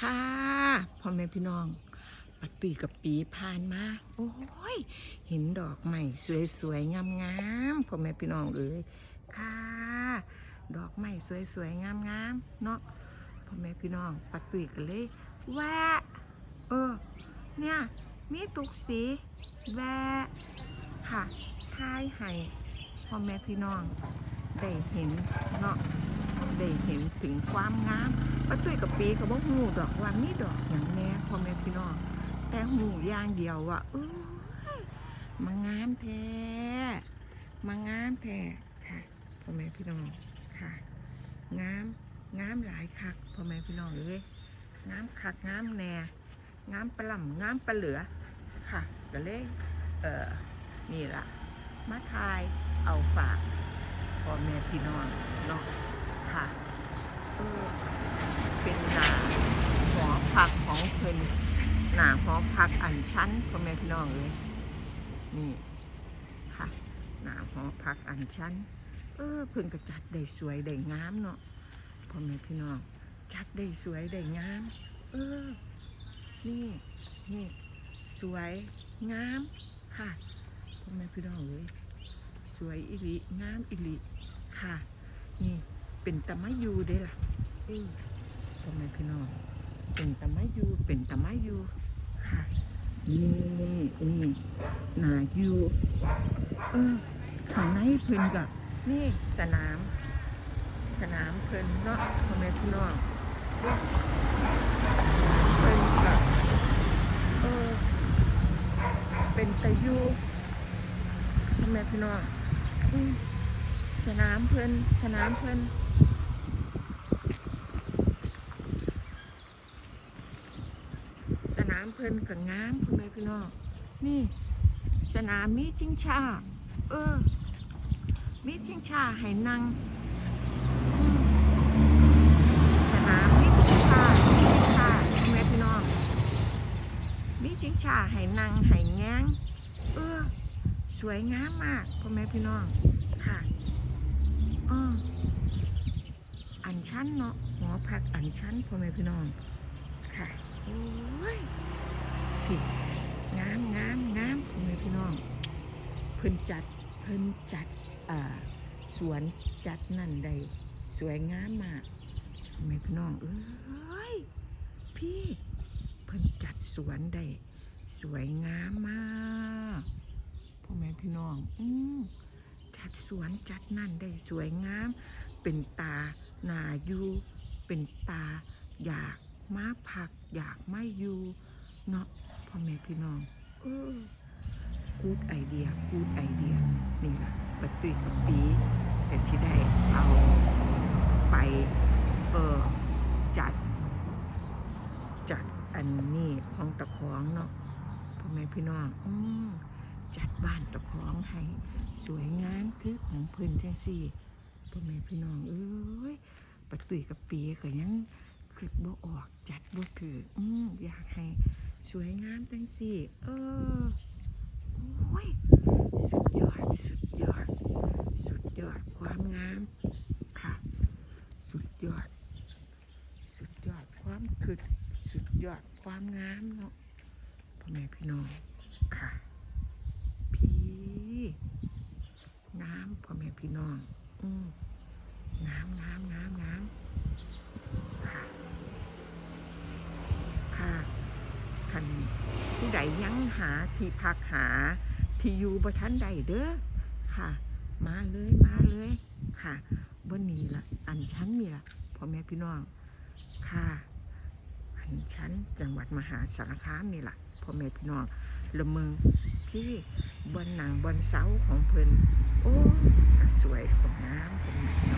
ค่ะพ่อแม่พี่น้องปะตุยกับปีผ่านมาโอ้ยเห็นดอกใหม่สวยๆงามๆพ่อแม่พี่น้องเอ้ยค่ะ ดอกใหม่สวยๆงามๆเนาะพ่อแม่พี่น้องปะตุยกันเลยแวะเออเนี่ยมีตุกสีแวะค่ะทายให้พ่อแม่พี่น้องได้เห็นเนาะ ได้เห็นถึงความงามป้าตุ้ยกับปีก็บอกหูดอกว่ามีดอกอย่างแน่พ่อแม่พี่น้องแต่หูย่างเดียวว่าเออมางามแท้มางามแท้ค่ะพ่อแม่พี่น้องค่ะ งามงามหลายคักพ่อแม่พี่น้องเอ้ยงามคักงามแน่งามปลาำงามปลาเหลือค่ะก็เลยเออนี่ล่ะมาทายเอาฝากพ่อแม่พี่น้องเนาะ ค่ะเป็นหนาหอพักของเพิ่นหนาหอพักอันชั้นพ่อแม่พี่น้องเลยนี่ค่ะ หนาหอพักอันชั้น เออเพิ่นก็จัดได้สวยได้งามเนาะพ่อแม่พี่น้องจัดได้สวยได้งาม เออ นี่นี่สวยงามค่ะพ่อแม่พี่น้องเลยสวยอิริงามอิริค่ะ นี่ เป็นตะมะยูเด้ล่ะเออพ่อแม่พี่น้องเป็นตะมะยูเป็นตะมะยูค่ะนี่นี่นายูเออข้างในเพิ่นกับนี่สนาม สนามเพิ่นเนาะพ่อแม่พี่น้องเพิ่นกับเออเป็นตะยูพ่อแม่พี่น้องอืมสนามเพิ่นสนามเพิ่น สนาม เพิ่นกับงามคุณแม่พี่น้องนี่ สนามมีชิงชา เออ มีชิงชาให้นั่งสนามมีชิงชามีชิงชาคุณแม่พี่น้องมีชิงชาให้นั่งให้แง้งเออ สวยงามมากพ่อแม่พี่น้องค่ะอ้ออันชั้นเนาะหอพักอันชั้นพ่อแม่พี่น้อง ค่ะโอ้ยพี่งามงามงามพ่อแม่พี่น้อง เพิ่นจัดเพิ่นจัดอ่าสวนจัดนั่นใดสวยงามมากพ่อแม่พี่น้องเอ้ยพี่เพิ่นจัดสวนได้สวยงามมากพ่อแม่พี่น้อง อืมจัดสวนจัดนั่นได้สวยงาม เป็นตาหนาอยู่เป็นตาอยาก มาพักอยากไม่อยู่เนาะพ่อแม่พี่น้องเออกูดไอเดียกูดไอเดียนี่ล่ะปะตุยกับปีแต่สิได้เอาไปเออจัด จัดอันนี้ของตะของเนาะพ่อแม่พี่น้องอืมจัดบ้านตะของให้สวยงามคือของเพิ่นจังซี่พ่อแม่พี่น้องเอ้ยปะตุยกับปีก็ยัง คิดบ่ออก จัดบ่ถืออืมอยากให้สวยงามจังซี่เออโอ้ยสุดยอด สุดยอด สุดยอดความงามค่ะ สุดยอด สุดยอดความคึกสุดยอดความงามเนาะพ่อแม่พี่น้องค่ะพี่งามพ่อแม่พี่น้อง อืมงามงามงามงามค่ะ ค่ะคันผู้ ใดยังหาที่พักหา ที่อยู่บ่ทันใดเด้อค่ะ มาเลยมาเลยค่ะบนนี้ละอันชั้นนี่ละพ่อแม่พี่น้องค่ะอันชั้นจังหวัดมหาสารคามนี่ละพ่อแม่พี่น้องละเมืองพี่บนหนังบนเสาของเพิ่นโอ้สวยของงามพ่อแม่พี่น้อง